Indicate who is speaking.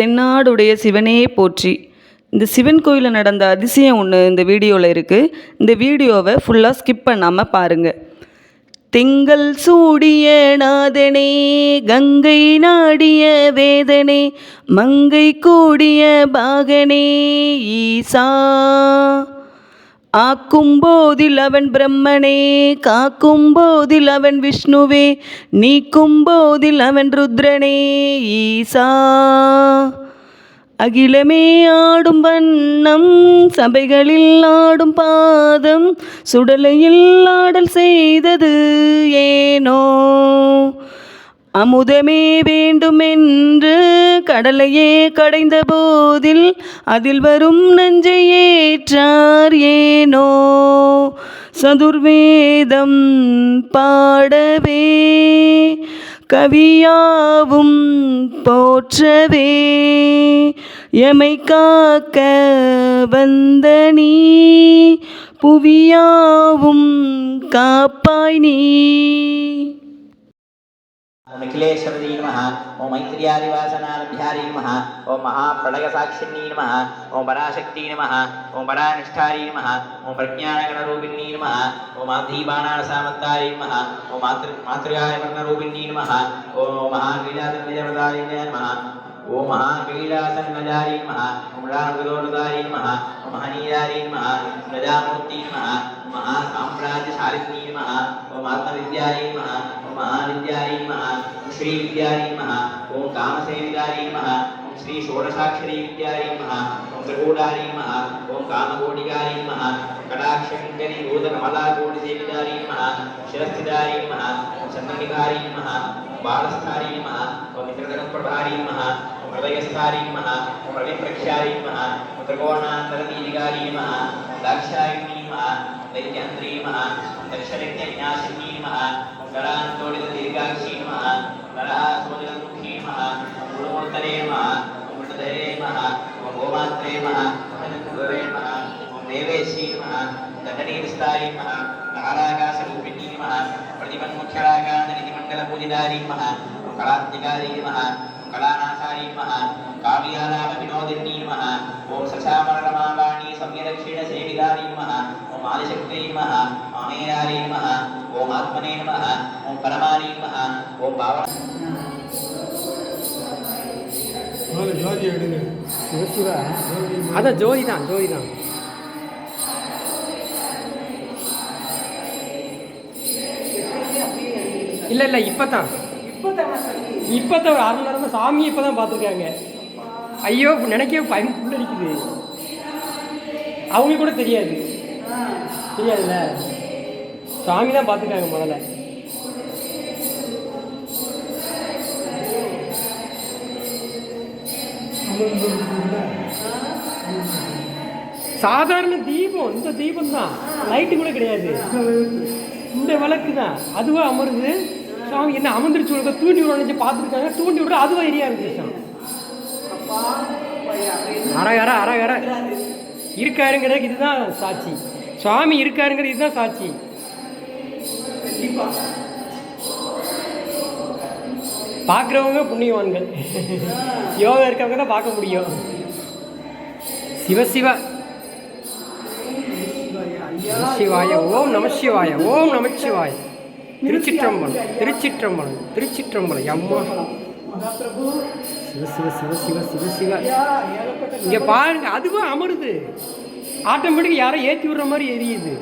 Speaker 1: தென்னாடுடைய சிவனே போற்றி. இந்த சிவன் கோயிலில் நடந்த அதிசயம் ஒன்று இந்த வீடியோவில் இருக்குது இந்த வீடியோவை ஃபுல்லாக ஸ்கிப் பண்ணாமல் பாருங்கள் திங்கள் சூடிய நாதனே கங்கை நாடிய வேதனே மங்கை கூடிய பாகனே ஈசா ஆக்கும் போதில் அவன் பிரம்மனே காக்கும் போதில் அவன் விஷ்ணுவே நீக்கும் போதில் அவன் ருத்ரனே ஈசா. அகிலமே ஆடும் வண்ணம் சபைகளில் ஆடும் பாதம் சுடலையில் ஆடல் செய்தது ஏனோ. அமுதமே வேண்டுமென்று கடலையே கடைந்த போதில் அதில் வரும் நஞ்சை ஏற்றார் ஏனோ? சதுர்வேதம் பாடவே கவியாவும் போற்றவே எமை காக்க வந்த நீ புவியாவும் காப்பாய் நீ.
Speaker 2: ఓం అఖిలేశ్వరీ నమ. ఓం మైత్ర్యాదివాసనాలభ్యారీ నమ. ఓం మహాప్రళయసాక్షిణీ నమ. ఓం పరాశక్తి నమ. ఓం పరానిష్టారీ నమ. ఓం ప్రజ్ఞానగణరూపిణీ నమ. ఓం మాధీబాణాసామత్తారీ నమ. ఓం మాతృ మాతృగాయవర్ణరూపిణీ నమ. ఓం మహాకైలాసనిజవదారిణ్య నమ. ఓ మహాకైలాసన్నజారీ మహా మూలానుగురోనుదారీ మహా మహనీయారీ మహా ప్రజామూర్తి మహా మహాసామ్రాజ్యశాలినీ మహా ఓ ఆత్మవిద్యారీ మహా ఓ మహావిద్యారీ మహా శ్రీవిద్యారీ మహా ఓ కామసేవిదారీ మహా श्री षोडशाक्षरी विद्यारी नमः ओम त्रिगोडारी नमः ओम कामकोटिकारी नमः रोदनमला गोडिदेवीदारी नमः शिरस्थिदारी नमः ओम चंद्रनिकारी नमः बालस्थारी नमः ओम मित्रदनप्रभारी नमः ओम हृदयस्थारी नमः ओम रविप्रक्षारी नमः ओम त्रिकोणान्तरदीनिकारी नमः ओम दाक्षायिणी नमः दैत्यन्त्री नमः ओम दक्षरक्तविनाशिनी नमः ओम करान्तोलितदीर्घाक्षी नमः करासोलितमुखी नमः మూర్తనే మహ మృతధరే మహ ఓం గోమాత్రే మహ గురవే మహ ఓం దేవేశీ మహ దండనీ విస్తారీ మహ కాలాకాశ రూపిణీ మహ ప్రతిమన్ముఖ్యరాగాంధని మంగళ పూజిదారీ
Speaker 3: మహ ஜோதி எடுங்க.
Speaker 4: சிவசிவா அதான் ஜோதி தான் ஜோதி தான் இல்லை இல்லை இப்போ தான் இப்போ தான் அரை மணி நேரம் சாமியை இப்போ தான் பார்த்துருக்காங்க. ஐயோ நினைக்கவே பயம் புள்ளடிக்குது அவங்களுக்கு கூட தெரியாது. தெரியாதுல்ல? சாமி தான் பார்த்துருக்காங்க முதல்ல. சாதாரண தீபம் இந்த தீபம் தான் லைட்டு கூட கிடையாது. இந்த விளக்கு தான் அதுவா அமருது. சாமி என்ன அமர்ந்துருச்சு உனக்கு? தூண்டி விட பார்த்துருக்காங்க. தூண்டி விட அதுவா எரியா இருக்கு அரகர அரகர இருக்காருங்கிறதுக்கு இதுதான் சாட்சி. சுவாமி இருக்காருங்கிறது இதுதான் சாட்சி. பார்க்குறவங்க புண்ணியவான்கள். யோகா இருக்கவங்க தான் பார்க்க முடியும். சிவ சிவ. சிவாய ஓம் நம சிவாய ஓம் நம சிவாய. திருச்சிற்றம்பலம் திருச்சிற்றம்பலம் திருச்சிற்றம்பலம். அம்மா. சிவ சிவ சிவ சிவ சிவ சிவ. இங்க பாருங்க அதுவும் அமருது. ஆட்டோமேட்டிக் யாரோ ஏற்றி விடுற மாதிரி எரியுது.